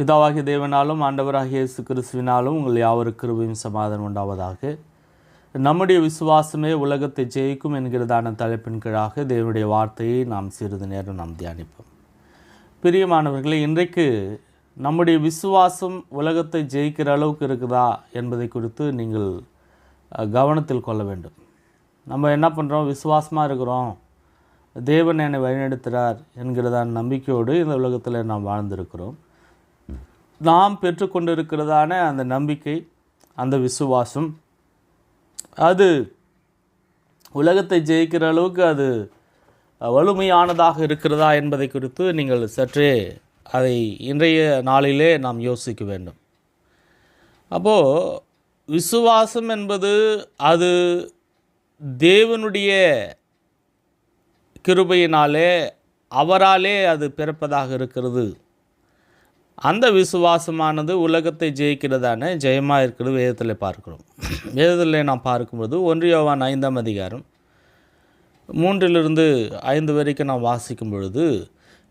பிதாவாகிய தேவனாலும் ஆண்டவராகிய இயேசு கிறிஸ்துவினாலும் உங்கள் யாவருக்கு கிருபையும் சமாதானம் உண்டாவதாக. நம்முடைய விசுவாசமே உலகத்தை ஜெயிக்கும் என்கிறதான தலைப்பின் கீழாக தேவனுடைய வார்த்தையை நாம் சிறிது நேரம் நாம் தியானிப்போம். பிரியமானவர்களே இன்றைக்கு நம்முடைய விசுவாசம் உலகத்தை ஜெயிக்கிற அளவுக்கு இருக்குதா என்பதை குறித்து நீங்கள் கவனத்தில் கொள்ள வேண்டும். நம்ம என்ன பண்ணுறோம் விசுவாசமாக இருக்கிறோம். தேவன் என்னை வழிநடத்துகிறார் என்கிறதான நம்பிக்கையோடு இந்த உலகத்தில் நாம் வாழ்ந்திருக்கிறோம். நாம் பெற்றுக்கொண்டிருக்கிறதான அந்த நம்பிக்கை அந்த விசுவாசம் அது உலகத்தை ஜெயிக்கிற அளவுக்கு அது வலிமையானதாக இருக்கிறதா என்பதை குறித்து நீங்கள் சற்றே அதை இன்றைய நாளிலே நாம் யோசிக்க வேண்டும். அப்போது விசுவாசம் என்பது அது தேவனுடைய கிருபையினாலே அவராலே அது பிறப்பதாக இருக்கிறது. அந்த விசுவாசமானது உலகத்தை ஜெயிக்கிறதான ஜெயமாக இருக்கிறது வேதத்தில் பார்க்கிறோம். வேதத்தில் நாம் பார்க்கும்போது ஒன்றியோவான் ஐந்தாம் அதிகாரம் மூன்றிலிருந்து ஐந்து வரைக்கும் நாம் வாசிக்கும் பொழுது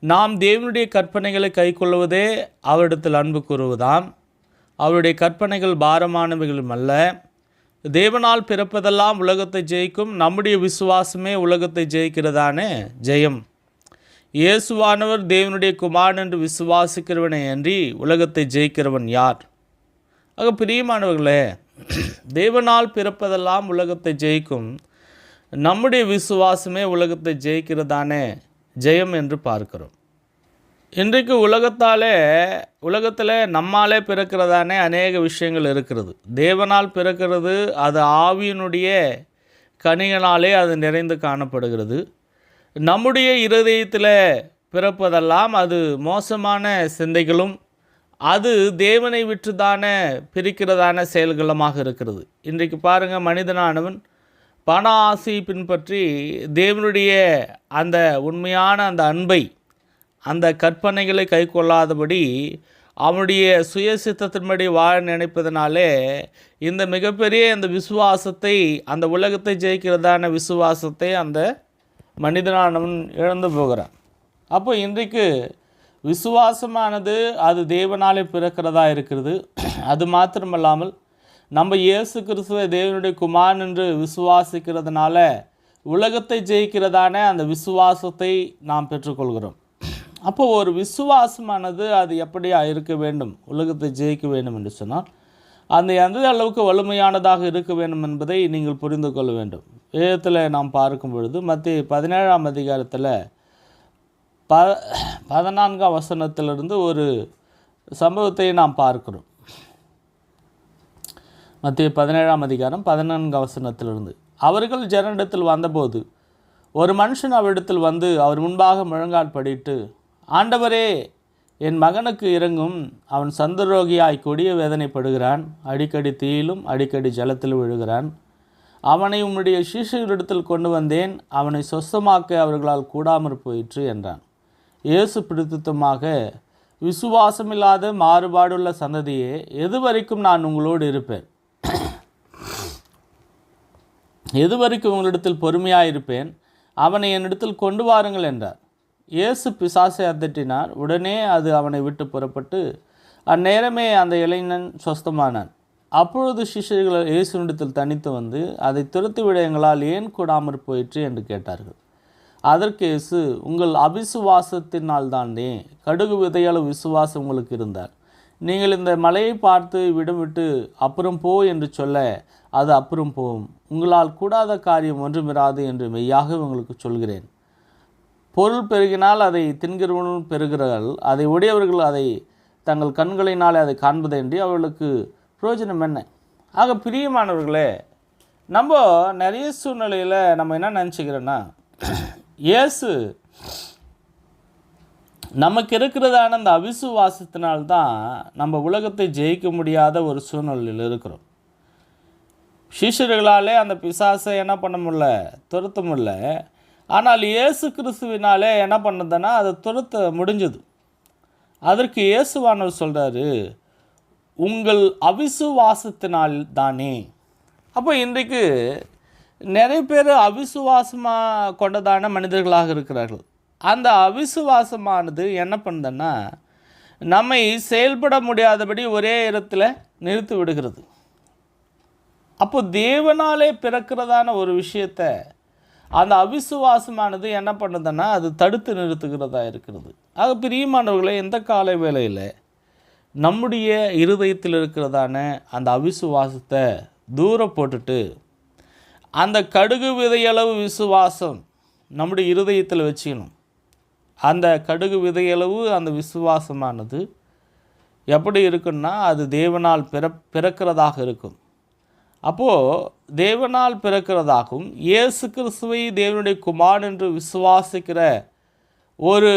நாம் தேவனுடைய கற்பனைகளை கைக்கொள்வதே அவரிடத்தில் அன்பு கூறுவதாம். அவருடைய கற்பனைகள் பாரமானவைகளும் அல்ல. தேவனால் பிறப்பதெல்லாம் உலகத்தை ஜெயிக்கும் நம்முடைய விசுவாசமே உலகத்தை ஜெயிக்கிறதான ஜெயம். இயேசுவானவர் தேவனுடைய குமாரன் என்று விசுவாசிக்கிறவனை அன்றி உலகத்தை ஜெயிக்கிறவன் யார்? ஆக பிரியமானவர்களே தேவனால் பிறப்பதெல்லாம் உலகத்தை ஜெயிக்கும். நம்முடைய விசுவாசமே உலகத்தை ஜெயிக்கிறதானே ஜெயம் என்று பார்க்கிறோம். இன்றைக்கு உலகத்தாலே உலகத்தில் நம்மாலே பிறக்கிறதானே அநேக விஷயங்கள் இருக்கிறது. தேவனால் பிறக்கிறது அது ஆவியினுடைய கனிகளாலே அது நிறைந்து காணப்படுகிறது. நம்முடைய இருதயத்தில் பிறப்பதெல்லாம் அது மோசமான சிந்தைகளும் அது தேவனை விற்றுதான பிரிக்கிறதான செயல்களுமாக இருக்கிறது. இன்றைக்கு பாருங்கள் மனிதனானவன் பண ஆசையை பின்பற்றி தேவனுடைய அந்த உண்மையான அந்த அன்பை அந்த கற்பனைகளை கை கொள்ளாதபடி அவனுடைய சுய சித்தத்தின்படி வாழ நினைப்பதனாலே இந்த மிகப்பெரிய அந்த விசுவாசத்தை அந்த உலகத்தை ஜெயிக்கிறதான விசுவாசத்தை அந்த மனிதனானவன் இழந்து போகிறான். அப்போ இன்றைக்கு விசுவாசமானது அது தேவனாலே பிறக்கிறதா இருக்கிறது. அது மாத்திரமல்லாமல் நம்ம இயேசு கிறிஸ்துவ தேவனுடைய குமாரன் என்று விசுவாசிக்கிறதுனால உலகத்தை ஜெயிக்கிறதான அந்த விசுவாசத்தை நாம் பெற்றுக்கொள்கிறோம். அப்போ ஒரு விசுவாசமானது அது எப்படியா இருக்க வேண்டும்? உலகத்தை ஜெயிக்க வேண்டும் என்று சொன்னால் அந்த எந்த அளவுக்கு வலிமையானதாக இருக்க வேண்டும் என்பதை நீங்கள் புரிந்து கொள்ள வேண்டும். வேதத்தில் நாம் பார்க்கும் பொழுது மத்திய பதினேழாம் அதிகாரத்தில் ப பதினான்காம் வசனத்திலிருந்து ஒரு சம்பவத்தை நாம் பார்க்கிறோம். மத்திய பதினேழாம் அதிகாரம் பதினான்காம் வசனத்திலிருந்து. அவர்கள் ஜனனிடத்தில் வந்தபோது ஒரு மனுஷன் அவரிடத்தில் வந்து அவர் முன்பாக முழங்கால் படிட்டு ஆண்டவரே என் மகனுக்கு இறங்கும் அவன் சந்தரோகியாய் கொடிய வேதனைப்படுகிறான் அடிக்கடி தீயிலும் அடிக்கடி ஜலத்தில் விழுகிறான். அவனை உம்முடைய சீஷர்களிடத்தில் கொண்டு வந்தேன் அவனை சொஸ்தமாக்க அவர்களால் கூடாமற் போயிற்று என்றான். இயேசு பிடித்தமாக விசுவாசமில்லாத மாறுபாடுள்ள சந்ததியே எதுவரைக்கும் நான் உங்களோடு இருப்பேன்? எதுவரைக்கும் உங்களிடத்தில் பொறுமையாக இருப்பேன் அவனை என்னிடத்தில் கொண்டு வாருங்கள் என்றார். இயேசு பிசாசை அதட்டினார். உடனே அது அவனை விட்டு புறப்பட்டு அந்நேரமே அந்த இளைஞன் சொஸ்தமானான். அப்பொழுது சிஷ்யர்கள் இயேசுனிடத்தில் தனித்து வந்து அதை துரத்திவிட எங்களால் ஏன் கூடாமற் போயிற்று? என்று கேட்டார்கள். அதற்கு இயேசு உங்கள் அவிசுவாசத்தினால் தானே கடுகு விதையளவு விசுவாசம் உங்களுக்கு இருந்தார் நீங்கள் இந்த மலையை பார்த்து விடம் விட்டு அப்புறம் போ என்று சொல்ல அது அப்புறம் போகும். உங்களால் கூடாத காரியம் ஒன்றுமிராது என்று மெய்யாக உங்களுக்கு சொல்கிறேன். பொருள் பெருகினால் அதை தின்கிறவனும் பெறுகிறார்கள் அதை உடையவர்கள் அதை தங்கள் கண்களினாலே அதை காண்பதேன்றி அவர்களுக்கு பிரயோஜனம் என்ன? ஆக பிரியமானவர்களே நம்ம நிறைய சூழ்நிலையில் நம்ம என்ன நினச்சிக்கிறோன்னா இயேசு நமக்கு இருக்கிறதான அந்த அவிசுவாசத்தினால்தான் நம்ம உலகத்தை ஜெயிக்க முடியாத ஒரு சூழ்நிலையில் இருக்கிறோம். சிஷ்யர்களாலே அந்த பிசாசை என்ன பண்ண முடியல? துரத்த முடியல. ஆனால் இயேசு கிறிஸ்துவினாலே என்ன பண்ணதுன்னா அதை துரத்த முடிஞ்சது. அதற்கு இயேசுவானவர் சொல்கிறாரு உங்கள் அவிசுவாசத்தினால் தானே. அப்போ இன்றைக்கு நிறைய பேர் அவிசுவாசமாக கொண்டதான மனிதர்களாக இருக்கிறார்கள். அந்த அவிசுவாசமானது என்ன பண்ணுதுன்னா நம்மை செயல்பட முடியாதபடி ஒரே இடத்துல நிறுத்தி விடுகிறது. அப்போ தேவனாலே பிறக்கிறதான ஒரு விஷயத்த அந்த அவிசுவாசமானது என்ன பண்ணுதுன்னா அது தடுத்து நிறுத்துகிறதா இருக்கிறது. ஆக பிரியமானவர்களை எந்த கால வேளையில் நம்முடைய இருதயத்தில் இருக்கிறதான அந்த அவிசுவாசத்தை தூர போட்டுட்டு அந்த கடுகு விதையளவு விசுவாசம் நம்முடைய இருதயத்தில் வச்சுக்கணும். அந்த கடுகு விதையளவு அந்த விசுவாசமானது எப்படி இருக்குன்னா அது தேவனால் பிற பிறக்கிறதாக இருக்கும். அப்போது தேவனால் பிறக்கிறதாகவும் இயேசு கிறிஸ்துவை தேவனுடைய குமார் என்று விசுவாசிக்கிற ஒரு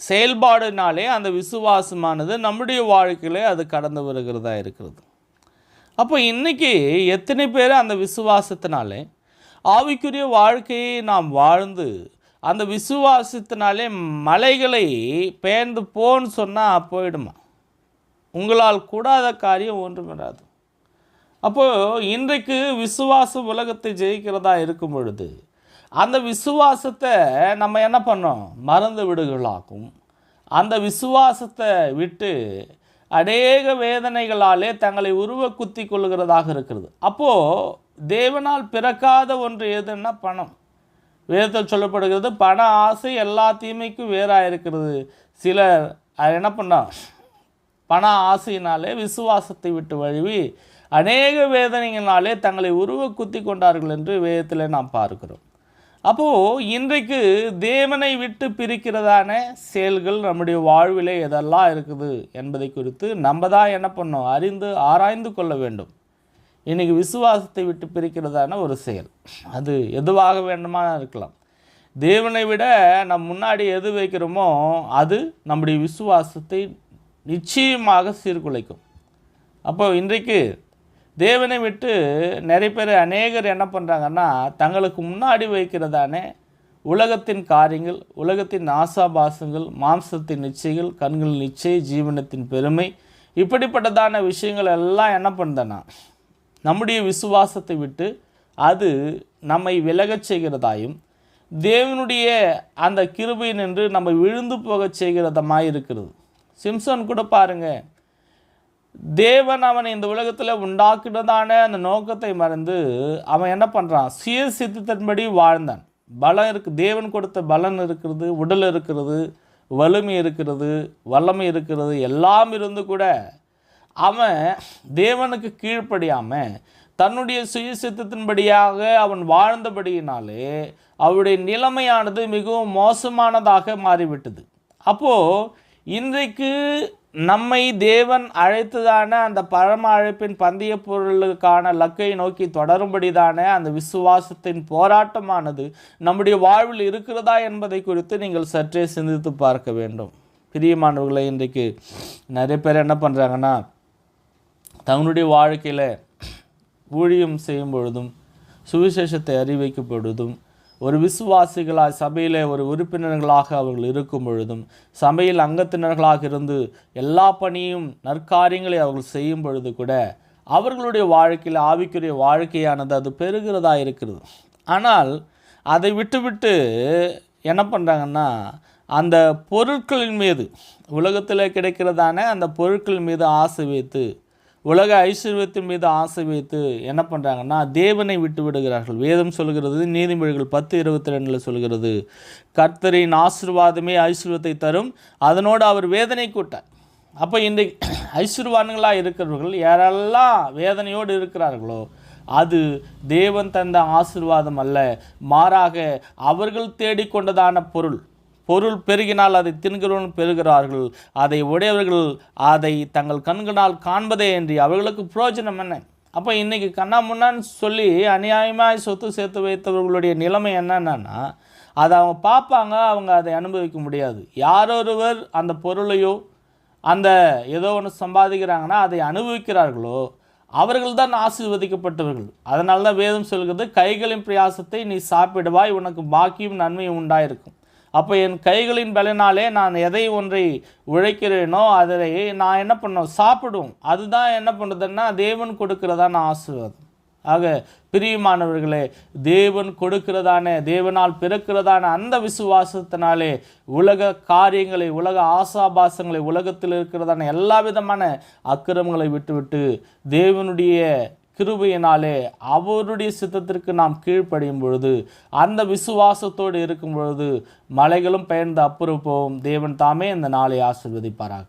செயல்பாடுனாலே அந்த விசுவாசமானது நம்முடைய வாழ்க்கையிலே அது கடந்து வருகிறதா இருக்கிறது. அப்போ இன்றைக்கி எத்தனை பேர் அந்த விசுவாசத்தினாலே ஆவிக்குரிய வாழ்க்கையை நாம் வாழ்ந்து அந்த விசுவாசத்தினாலே மலைகளை பெயர்ந்து போன்னு சொன்னால் போயிடுமா? உங்களால் கூடாத காரியம் ஒன்றும் வராது. அப்போது இன்றைக்கு விசுவாசம் உலகத்தை ஜெயிக்கிறதா இருக்கும் பொழுது அந்த விசுவாசத்தை நம்ம என்ன பண்ணோம்? மறந்து விடுகளாக்கும் அந்த விசுவாசத்தை விட்டு அநேக வேதனைகளாலே தங்களை உருவ குத்தி கொள்கிறதாக இருக்கிறது. அப்போது தேவனால் பிறக்காத ஒன்று எதுன்னா பணம். வேதத்தில் சொல்லப்படுகிறது பண ஆசை எல்லா தீமைக்கும் வேறாக இருக்கிறது சிலர் என்ன பண்ணா பண ஆசையினாலே விசுவாசத்தை விட்டு வழுவி அநேக வேதனைகளினாலே தங்களை உருவ குத்தி கொண்டார்கள் என்று வேதத்தில் நாம் பார்க்கிறோம். அப்போது இன்றைக்கு தேவனை விட்டு பிரிக்கிறதான செயல்கள் நம்முடைய வாழ்விலே எதெல்லாம் இருக்குது என்பதை குறித்து நம்ம தான் என்ன பண்ணோம்? அறிந்து ஆராய்ந்து கொள்ள வேண்டும். இன்றைக்கி விசுவாசத்தை விட்டு பிரிக்கிறதான ஒரு செயல். அது எதுவாக வேண்டுமா இருக்கலாம். தேவனை விட நம் முன்னாடி எது வைக்கிறோமோ அது நம்முடைய விசுவாசத்தை நிச்சயமாக சீர்குலைக்கும். அப்போ இன்றைக்கு தேவனை விட்டு நிறைய பேர் அநேகர் என்ன பண்ணுறாங்கன்னா தங்களுக்கு முன்னாடி வைக்கிறதானே உலகத்தின் காரியங்கள் உலகத்தின் ஆசாபாசங்கள் மாம்சத்தின் நிச்சயங்கள் கண்கள் நிச்சய ஜீவனத்தின் பெருமை இப்படிப்பட்டதான விஷயங்கள் எல்லாம் என்ன பண்ணுதுன்னா நம்முடைய விசுவாசத்தை விட்டு அது நம்மை விலகச் செய்கிறதாயும் தேவனுடைய அந்த கிருபை நின்று நம்ம விழுந்து போகச் செய்கிறதமாக இருக்கிறது. சிம்சன் கூட பாருங்கள் தேவன் அவனை இந்த உலகத்தில் உண்டாக்கினதான அந்த நோக்கத்தை மறந்து அவன் என்ன பண்ணுறான் சுய சித்தத்தின்படி வாழ்ந்தான். பலம் இருக்கு தேவன் கொடுத்த பலன் இருக்கிறது உடல் இருக்கிறது வலிமை இருக்கிறது வல்லமை இருக்கிறது எல்லாம் இருந்து கூட அவன் தேவனுக்கு கீழ்ப்படியாமல் தன்னுடைய சுய சித்தத்தின்படியாக அவன் வாழ்ந்தபடியினாலே அவருடைய நிலைமையானது மிகவும் மோசமானதாக மாறிவிட்டது. அப்போது இன்றைக்கு நம்மை தேவன் அழைத்ததான அந்த பரம அழைப்பின் பந்தய பொருளுக்கான லக்கை நோக்கி தொடரும்படிதான அந்த விசுவாசத்தின் போராட்டமானது நம்முடைய வாழ்வில் இருக்கிறதா என்பதை குறித்து நீங்கள் சற்றே சிந்தித்து பார்க்க வேண்டும். பிரியமானவர்களை இன்றைக்கு நிறைய பேர் என்ன பண்ணுறாங்கன்னா தங்களுடைய வாழ்க்கையில் ஊழியம் செய்யும் பொழுதும் சுவிசேஷத்தை அறிவிக்கும் பொழுதும் ஒரு விசுவாசிகளாய் சபையில் ஒரு உறுப்பினர்களாக அவர்கள் இருக்கும் பொழுதும் சபையில் அங்கத்தினர்களாக இருந்து எல்லா பணியும் நற்காரியங்களை அவர்கள் செய்யும் பொழுது கூட அவர்களுடைய வாழ்க்கையில் ஆவிக்குரிய வாழ்க்கையானது அது பெருகிறதா இருக்கிறது. ஆனால் அதை விட்டுவிட்டு என்ன பண்ணுறாங்கன்னா அந்த பொருட்களின் மீது உலகத்தில் கிடைக்கிறதான அந்த பொருட்கள் மீது ஆசை வைத்து உலக ஐஸ்வர்யத்தின் மீது ஆசை வைத்து என்ன பண்ணுறாங்கன்னா தேவனை விட்டு விடுகிறார்கள். வேதம் சொல்கிறது நீதிமொழிகள் பத்து இருபத்தி ரெண்டில் சொல்கிறது கர்த்தரின் ஆசிர்வாதமே ஐஸ்வர்யத்தை தரும். அதனோடு அவர் வேதனை கூட்டார். அப்போ இன்றைக்கு ஐஸ்வர்வான்களாக இருக்கிறவர்கள் யாரெல்லாம் வேதனையோடு இருக்கிறார்களோ அது தேவன் தந்த ஆசிர்வாதம் அல்ல. மாறாக அவர்கள் தேடிக்கொண்டதான பொருள் பொருள் பெருகினால் அதை தின்கிறவன் பெறுகிறார்கள் அதை உடையவர்கள் அதை தங்கள் கண்களால் காண்பதே என்று அவர்களுக்கு பிரயோஜனம் என்ன? அப்போ இன்றைக்கி கண்ணா முன்னான்னு சொல்லி அநியாயமாக சொத்து சேர்த்து வைத்தவர்களுடைய நிலைமை என்னென்னா அதை அவங்க பார்ப்பாங்க அவங்க அதை அனுபவிக்க முடியாது. யாரொருவர் அந்த பொருளையோ அந்த ஏதோ ஒன்று சம்பாதிக்கிறாங்கன்னா அதை அனுபவிக்கிறார்களோ அவர்கள் தான் ஆசீர்வதிக்கப்பட்டவர்கள். அதனால தான் வேதம் சொல்கிறது கைகளின் பிரயாசத்தை நீ சாப்பிடுவாய் உனக்கு பாக்கியும் நன்மையும் உண்டாயிருக்கும். அப்போ என் கைகளின் பலனாலே நான் எதை ஒன்றை உழைக்கிறேனோ அதை நான் என்ன பண்ணோம்? சாப்பிடும். அதுதான் என்ன பண்ணுறதுன்னா தேவன் கொடுக்கிறதான ஆசீர்வாதம். ஆக பிரியமானவர்களே தேவன் கொடுக்கிறதான தேவனால் பிறக்கிறதான அந்த விசுவாசத்தினாலே உலக காரியங்களை உலக ஆசாபாசங்களை உலகத்தில் இருக்கிறதான எல்லா விதமான அக்கிரமங்களை விட்டுவிட்டு தேவனுடைய கிருபையினாலே அவருடைய சித்தத்திற்கு நாம் கீழ்ப்படியும் பொழுது அந்த விசுவாசத்தோடு இருக்கும் பொழுது மலைகளும் பெயர்ந்து அப்புறம் போகும் தேவன் தாமே இந்த நாளை ஆசிர்வதிப்பாராக.